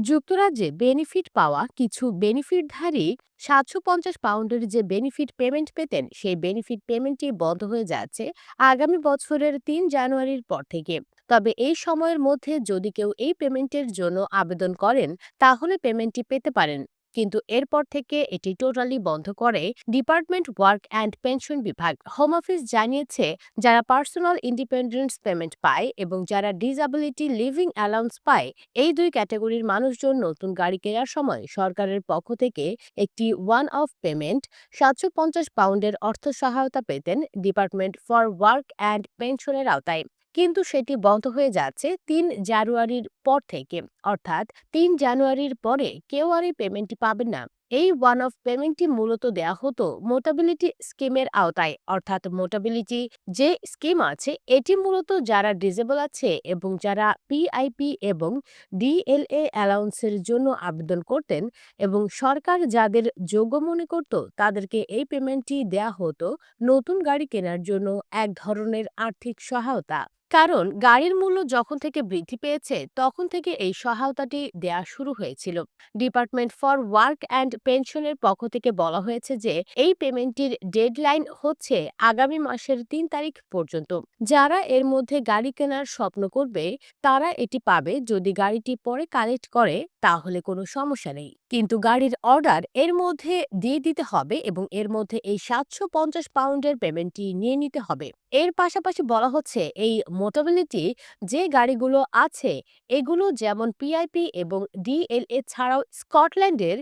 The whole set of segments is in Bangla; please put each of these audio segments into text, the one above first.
যুক্তরাজ্যে বেনিফিট পাওয়া কিছু বেনিফিটধারী সাতশো পঞ্চাশ পাউন্ডের যে বেনিফিট পেমেন্ট পেতেন, সেই বেনিফিট পেমেন্টটি বন্ধ হয়ে যাচ্ছে আগামী বছরের তিন জানুয়ারির পর থেকে। তবে এই সময়ের মধ্যে যদি কেউ এই পেমেন্টের জন্য আবেদন করেন, তাহলে পেমেন্টটি পেতে পারেন। কিন্তু এরপর থেকে এটি টোটালি বন্ধ করে ডিপার্টমেন্ট ওয়ার্ক অ্যান্ড পেনশন বিভাগ। হোম অফিস জানিয়েছে, যারা পার্সোনাল ইন্ডিপেন্ডেন্স পেমেন্ট পায় এবং যারা ডিসএবিলিটি লিভিং অ্যালাউন্স পায়, এই দুই ক্যাটাগরির মানুষজন নতুন গাড়ি কেনার সময় সরকারের পক্ষ থেকে একটি ওয়ান অফ পেমেন্ট সাতশো পঞ্চাশ পাউন্ডের অর্থ সহায়তা পেতেন ডিপার্টমেন্ট ফর ওয়ার্ক অ্যান্ড পেনশনের আওতায়। কিন্তু সেটি বন্ধ হয়ে যাচ্ছে তিন জানুয়ারির পর থেকে। অর্থাৎ তিন জানুয়ারির পরে কেউ আর এই পেমেন্টটি পাবেন না। এই ওয়ান অফ পেমেন্টটি মূলত দেয়া হতো মোটাবিলিটি স্কিমের আওতায়। অর্থাৎ মোটাবিলিটি যে স্কিম আছে, এটি মূলত যারা ডিজেবল আছে এবং যারা পিআইপি এবং ডিএলএ অ্যালাউন্সের জন্য আবেদন করতেন এবং সরকার যাদের যোগ্য মনে করত, তাদেরকে এই পেমেন্টটি দেয়া হতো নতুন গাড়ি কেনার জন্য এক ধরনের আর্থিক সহায়তা। কারণ গাড়ির মূল্য যখন থেকে বৃদ্ধি পেয়েছে, তখন থেকে এই সহায়তাটি দেয়া শুরু হয়েছিল। ডিপার্টমেন্ট ফর ওয়ার্ক অ্যান্ড পেনশনের পক্ষ থেকে বলা হয়েছে যে, এই পেমেন্টটির ডেডলাইন হচ্ছে আগামী মাসের তিন তারিখ পর্যন্ত। যারা এর মধ্যে গাড়ি কেনার স্বপ্ন করবে, তারা এটি পাবে। যদি গাড়িটি পরে কালেক্ট করে, তাহলে কোনো সমস্যা নেই। কিন্তু গাড়ির অর্ডার এর মধ্যে দিয়ে দিতে হবে এবং এর মধ্যে এই সাতশো পঞ্চাশ পাউন্ডের পেমেন্টটি নিয়ে নিতে হবে। এর পাশাপাশি বলা হচ্ছে, এই মোটাবিলিটি যে গাড়িগুলো আছে, এগুলো যেমন পিআইপি এবং ডিএলএ ছাড়াও স্কটল্যান্ডের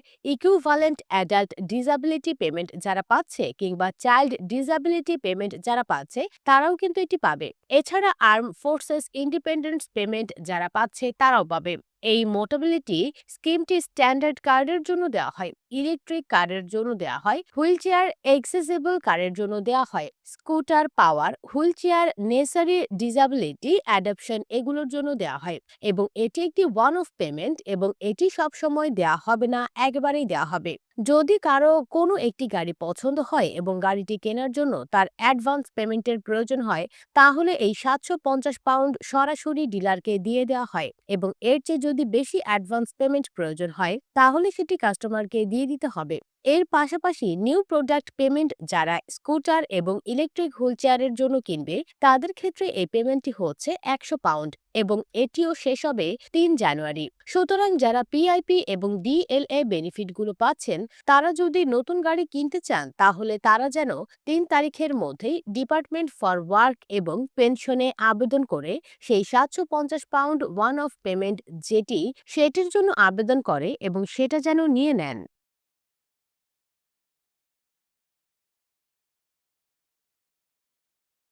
ইকুইভ্যালেন্ট অ্যাডাল্ট ডিসাবিলিটি পেমেন্ট যারা পাচ্ছে কিংবা চাইল্ড ডিসাবিলিটি পেমেন্ট যারা পাচ্ছে, তারাও কিন্তু এটি পাবে। এছাড়া আর্ম ফোর্সেস ইন্ডিপেন্ডেন্স পেমেন্ট যারা পাচ্ছে, তারাও পাবে। এই মোটাবিলিটি স্কিমটি স্ট্যান্ডার্ড কার্ডের জন্য দেওয়া হয়, ইলেকট্রিক কারের জন্য দেওয়া হয়, হুইল চেয়ার এক্সেসিবল কারের জন্য দেওয়া হয়, scooter power, wheel chair, necessary disability adaptation এগুলোর জন্য দেওয়া হয় এবং এটি একটি ওয়ান অফ পেমেন্ট এবং এটি সবসময় দেওয়া হবে না, একবারেই দেওয়া হবে। যদি কারও কোনো একটি গাড়ি পছন্দ হয় এবং গাড়িটি কেনার জন্য তার অ্যাডভান্স পেমেন্টের প্রয়োজন হয়, তাহলে এই সাতশো পঞ্চাশ পাউন্ড সরাসরি ডিলারকে দিয়ে দেওয়া হয় এবং এর চেয়ে যদি বেশি অ্যাডভান্স পেমেন্ট প্রয়োজন হয়, তাহলে সেটি কাস্টমারকে দিয়ে দিতে হবে। এর পাশাপাশি নিউ প্রোডাক্ট পেমেন্ট যারা স্কুটার এবং ইলেকট্রিক হুইলচেয়ারের জন্য কিনবে, তাদের ক্ষেত্রে এই পেমেন্টটি হচ্ছে একশো পাউন্ড। এবং এটিও শেষ হবে তিন জানুয়ারি। সুতরাং যারা পিআইপি এবং ডিএলএ বেনিফিটগুলো পাচ্ছেন, তারা যদি নতুন গাড়ি কিনতে চান, তাহলে তারা যেন তিন তারিখের মধ্যেই ডিপার্টমেন্ট ফর ওয়ার্ক এবং পেনশনে আবেদন করে সেই সাতশো পঞ্চাশ পাউন্ড ওয়ান অফ পেমেন্ট যেটি সেটির জন্য আবেদন করে এবং সেটা যেন নিয়ে নেন।